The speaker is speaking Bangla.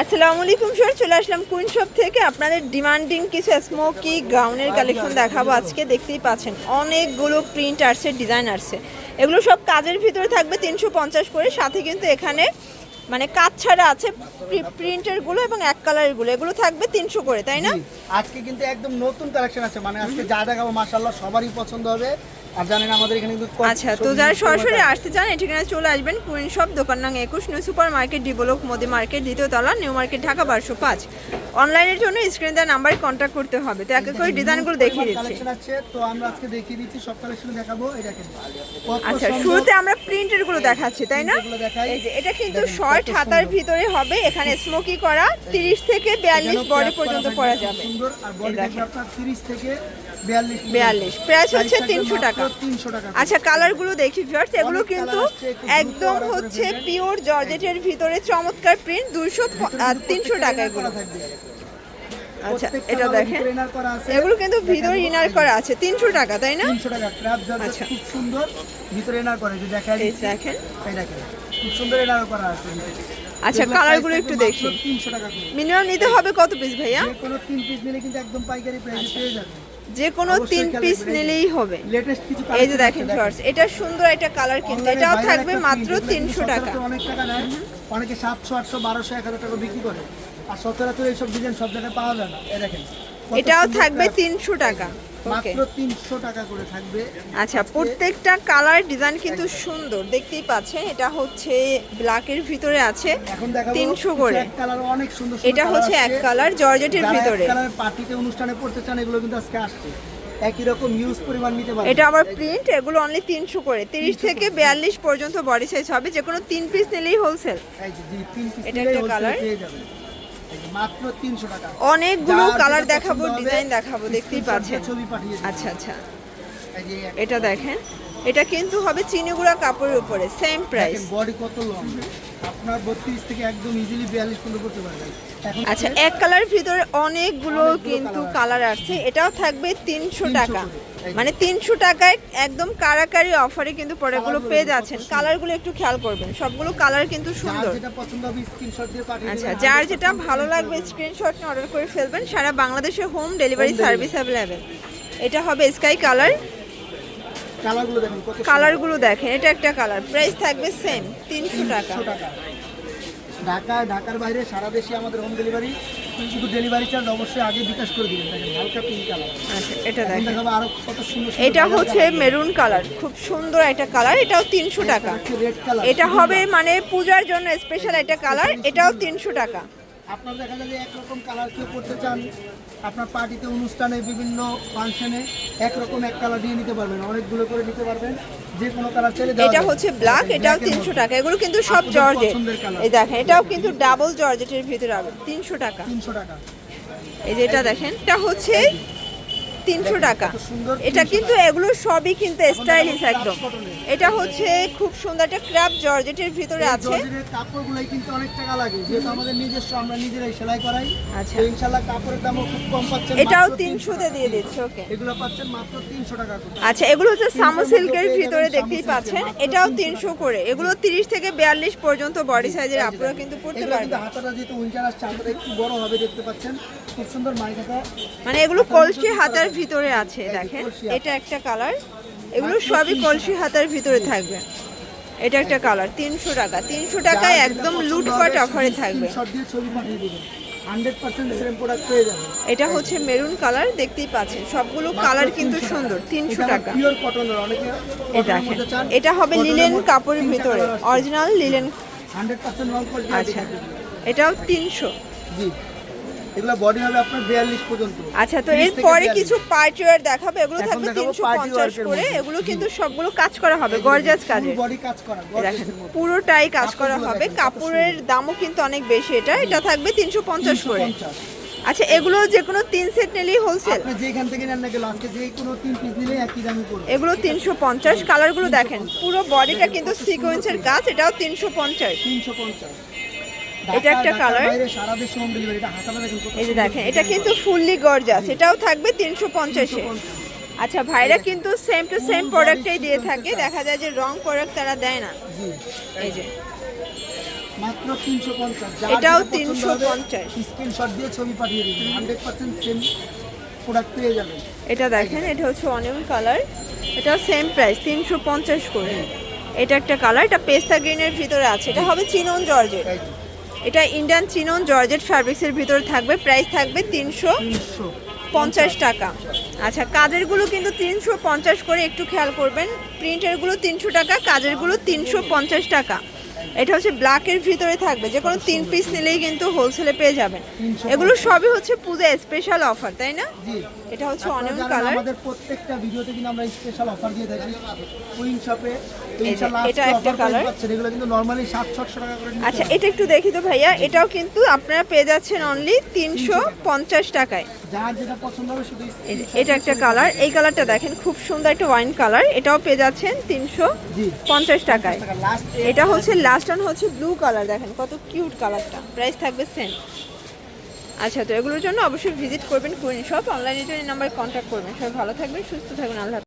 আসসালামু আলাইকুম স্যার চলে আসলাম কুইন শপ থেকে। আপনাদের ডিমান্ডিং কিছু স্মোকি গাউনের কালেকশন দেখাবো আজকে, দেখতেই পাচ্ছেন, অনেকগুলো প্রিন্ট আসছে, ডিজাইন আসছে। এগুলো সব কাজের ভিতরে থাকবে, তিনশো পঞ্চাশ করে, সাথে কিন্তু এখানে মানে কাজ ছাড়া আছে প্রিন্টেরগুলো এবং এক কালারেরগুলো। এগুলো থাকবে তিনশো করে, তাই না? আজকে কিন্তু একদম নতুন কালেকশন আছে মানে আজকে যা দেখাবো, মাশাআল্লাহ, সবারই পছন্দ হবে। আর জানেন আমাদের এখানে কিন্তু আচ্ছা তো যারা সরাসরি আসতে চান এখানে চলে আসবেন কুইন শপ দোকান নং একুশ new super market D block Modi market দ্বিতীয় তলা নিউ মার্কেট ঢাকা বারোশো পাঁচ। অনলাইনের জন্য স্ক্রিন দেওয়ার নাম্বারে কন্ট্যাক্ট করতে হবে। তো এক এক করে ডিজাইনগুলো দেখিয়ে দিচ্ছি। তো আমরা আজকে দেখিয়ে দিচ্ছি সব কালেকশন দেখাবো। এই দেখেন আচ্ছা শুরুতে আমরা প্রিন্টেরগুলো দেখাচ্ছি তাই না? এই যে এটা কিন্তু শর্ট হাতার ভিতরে হবে এখানে স্মোকি করা 30 থেকে 42 এখানেও বডি করা পর্যন্ত পরা যাবে। সুন্দর। আর বডি। আপনার 30 থেকে 42 42 প্রাইস হচ্ছে 300 টাকা। 300 আচ্ছা কালারগুলো দেখি ভিউয়ার্স এগুলো কিন্তু একদম হচ্ছে পিওর জর্জেটের ভিতরে চমৎকার প্রিন্ট 200 আর 300 টাকা এগুলো। আচ্ছা এটা দেখেন। এগুলো কিন্তু ভিতরে ইনার করা আছে 300 টাকা তাই না? 300 টাকা। ক্র্যাপ জর্জেট আচ্ছা। খুব সুন্দর। ভিতরে করে। দেখেন। দেখেন খুব সুন্দর এনার করা আছে আচ্ছা কালারগুলো একটু দেখি। মাত্র 300 টাকা মিনিমাম নিতে হবে কত পিস ভাইয়া? কোনো তিন পিস নিলে কিন্তু একদম পাইকারি প্রাইসে পেয়ে যাবেন। যে কোনো তিন পিস নিলেই হবে। এই যে দেখেন শর্টস এটা সুন্দর একটা কালার কিন্তু। এটাও থাকবে মাত্র তিনশো টাকা। অনেক টাকা নেয় অনেকে সাতশো আটশো বারোশো এক হাজার টাকা বিক্রি করে। আর সচরাচর এইসব ডিজাইন সব জায়গায় পাওয়া যায় না। দেখেন এটাও থাকবে তিনশো টাকা। মাত্র তিনশো টাকা করে থাকবে। আচ্ছা প্রত্যেকটা কালার ডিজাইন কিন্তু সুন্দর। দেখতেই পাচ্ছেন এটা হচ্ছে ব্ল্যাকের ভিতরে আছে। এখন দেখাবো তিনশো কিছু করে। কালার অনেক সুন্দর এটা হচ্ছে এক কালার জর্জেটের ভিতরে। কালার পার্টিতে অনুষ্ঠানে পড়তে চান এগুলো কিন্তু আজকে আসছে। একই রকম ইউজ পরিমাণ নিতে পারবেন। এটা আবার প্রিন্ট এগুলো অনলি তিনশো করে। তিরিশ থেকে বিয়াল্লিশ পর্যন্ত বডি সাইজ হবে। যে কোনো তিন পিস নিলেই হোলসেল এই জি, তিন piece এটা একটা। পেয়ে যাবেন। অনেকগুলো কালার দেখাবো ডিজাইন দেখাবো দেখতেই পাচ্ছেন। আচ্ছা আচ্ছা। এটা দেখেন। এটা কিন্তু হবে চিনিগুড়া কাপড়ের উপরে সেম প্রাইস বডি কত লং আপনার বত্রিশ থেকে একদম ইজিলি বিয়াল্লিশ পর্যন্ত করতে পারবেন। আচ্ছা এক কালার ভিতরে অনেকগুলো কিন্তু কালার আছে এটাও থাকবে তিনশো 300 টাকা। মানে তিনশো টাকায় একদম কারাকারি অফারে কিন্তু প্রোডাক্টগুলো পেয়ে যাচ্ছেন। কালারগুলো একটু খেয়াল করবেন। সবগুলো কালার কিন্তু সুন্দর। আচ্ছা যার যেটা ভালো লাগবে স্ক্রিনশট নিয়ে অর্ডার করে ফেলবেন। সারা বাংলাদেশে হোম ডেলিভারি সার্ভিস অ্যাভেলেবেল এটা হবে স্কাই কালার। কালারগুলো দেখেন এটা একটা কালার প্রাইস থাকবে সেম তিনশো টাকা। 300 ঢাকায় ঢাকার বাইরে সারা দেশে আমাদের হোম ডেলিভারি শুধু ডেলিভারি চার্জ অবশ্যই আগে বিকাশ করে দিবেন। দেখেন হালকা পিঙ্ক কালার আচ্ছা এটা এখন দেখেন। আরও কত সুন্দর এটা হচ্ছে মেরুন কালার খুব সুন্দর একটা কালার এটাও তিনশো টাকা। হচ্ছে রেড কালার এটা হবে মানে পূজার জন্য স্পেশাল একটা কালার এটাও তিনশো টাকা। আপনার দেখা যায় একরকম কালার কেউ করতে চান আপনার পার্টিতে অনুষ্ঠানে বিভিন্ন ফাংশনে একরকম এক কালার দিয়ে নিতে পারবেন অনেকগুলো করে নিতে পারবেন যে কোনো কালার চাইলে এটা হচ্ছে ব্ল্যাক এটাও তিনশো টাকা এগুলো কিন্তু সব আপনাদের জর্জেট এই দেখেন এটাও কিন্তু ডাবল জর্জেটের ভিতরে হবে তিনশো টাকা। 300 টাকা। এই যে এটা দেখেন এটা হচ্ছে তিনশো টাকা। এটা কিন্তু এগুলো সবই কিন্তু স্টাইলিশ একদম। এটা হচ্ছে খুব সুন্দর একটা ক্র্যাপ জর্জেটের ভিতরে আছে। জর্জেটের কাপড়গুলাই কিন্তু অনেক টাকা লাগে। যেহেতু আমাদের নিজস্ব আমরা নিজেরাই সেলাই করাই। আচ্ছা। তো ইনশাল্লাহ কাপড়ের দামও খুব কম পাচ্ছেন এটাও 300 তিনশোতে দিয়ে দিচ্ছে ওকে। এগুলো পাচ্ছেন মাত্র তিনশো টাকা করে। আচ্ছা এগুলো হচ্ছে সামো সিল্কের ভিতরে দেখতেই পাচ্ছেন। এটাও 300 তিনশো করে। এগুলো তিরিশ থেকে বিয়াল্লিশ পর্যন্ত বডি সাইজের আপনারা কিন্তু পড়তে পারবেন হাতাটা যেহেতু উইন্টার আসছে হাতাটা একটু বড় হবে দেখতে পাচ্ছেন। খুব সুন্দর মাইকাটা মানে এগুলো কলসি হাতার ভিতরে আছে দেখেন। এটা একটা কালার এগুলো সবই কলসি হাতার ভিতরে থাকবে। এটা একটা কালার তিনশো টাকা। তিনশো টাকায় একদম লুটপাট অফারে থাকবে। এটা হচ্ছে মেরুন কালার দেখতেই পাচ্ছেন। সবগুলো কালার কিন্তু সুন্দর তিনশো টাকা। এটা হবে লিলেন কাপড়ের ভিতরে অরিজিনাল লিলেন আচ্ছা এটাও তিনশো। জি। এগুলো বডি হবে আপনার বিয়াল্লিশ পর্যন্ত। আচ্ছা তো 30 থেকে এরপরে কিছু পার্টি ওয়্যার দেখাবে এগুলো থাকবে দেখাবো তিনশো party পঞ্চাশ work এর করে। এগুলো কিন্তু সবগুলো কাজ করা হবে গর্জাস কাজে বডি কাজ করা। পুরোটাই কাজ করা হবে। কাপড়ের দামও কিন্তু অনেক বেশি এটা এটা থাকবে তিনশো পঞ্চাশ করে। আচ্ছা এগুলো যে কোনো তিন সেট নিলেই হোলসেল আপনি যেখান থেকে নেন না গেল আজকে যে কোনো তিন পিস নিলে একই দামে পড়বে। এগুলো তিনশো পঞ্চাশ কালারগুলো দেখেন। পুরো বডিটা কিন্তু সিকোয়েন্সের কাজ এটাও তিনশো পঞ্চাশ। তিনশো পঞ্চাশ। এটা একটা কত এই যে দেখেন এটা কিন্তু ফুললি গর্জাস এটাও থাকবে তিনশো পঞ্চাশে। 350 আচ্ছা ভাইরা কিন্তু সেম টু সেম প্রোডাক্টটাই দিয়ে থাকে দেখা যায় যে রং প্রোডাক্ট তারা দেয় না। এই যে। মাত্র তিনশো পঞ্চাশ। স্ক্রিনশট দিয়ে ছবি পাঠিয়ে দিবেন। হান্ড্রেড পার্সেন্ট সেম প্রোডাক্ট পেয়ে যাবেন। এটা দেখেন এটা হচ্ছে অনিয়ন কালার এটাও সেম প্রাইস তিনশো পঞ্চাশ করে। এটা একটা কালার এটা পেস্তা গ্রিনের ভিতরে আছে। এটা হবে চিনন যে। এটা ইন্ডিয়ান চিনন জর্জেট ফ্যাব্রিক্সের ভিতরে থাকবে। প্রাইস থাকবে তিনশো পঞ্চাশ টাকা। আচ্ছা কাজেরগুলো কিন্তু তিনশো পঞ্চাশ করে একটু খেয়াল করবেন। প্রিন্টেরগুলো তিনশো টাকা, কাজেরগুলো তিনশো পঞ্চাশ টাকা। এটা হচ্ছে ব্ল্যাকের ভিতরে থাকবে। যে কোনো তিন পিস নিলেই কিন্তু হোলসেলে পেয়ে যাবেন। এগুলো সবই হচ্ছে পূজা স্পেশাল অফার তাই না? এটা হচ্ছে অনিয়ন কালার আমাদের প্রত্যেকটা ভিডিওতে কিন্তু আমরা স্পেশাল অফার দিয়ে থাকি। কুইন শপে ইনশাআল্লাহ এটা একটা কালার এগুলো কিন্তু নরমালি 700 টাকা করে আচ্ছা এটা একটু দেখি তো ভাইয়া। এটাও কিন্তু আপনারা পেয়ে যাচ্ছেন অনলি তিনশো পঞ্চাশ টাকায়। এটা একটা কালার। এই কালারটা দেখেন খুব সুন্দর একটা ওয়াইন কালার। এটাও পেয়ে যাচ্ছেন তিনশো পঞ্চাশ টাকায়। এটা হচ্ছে লাস্ট অন হচ্ছে ব্লু কালার দেখেন কত কিউট কালারটা প্রাইস থাকবে সেম আচ্ছা তো এগুলোর জন্য অবশ্যই ভিজিট করবেন কুইন শপ অনলাইনে জন্য নাম্বার কন্ট্যাক্ট করবেন। সবাই ভালো থাকবেন সুস্থ থাকবেন আল্লাহ।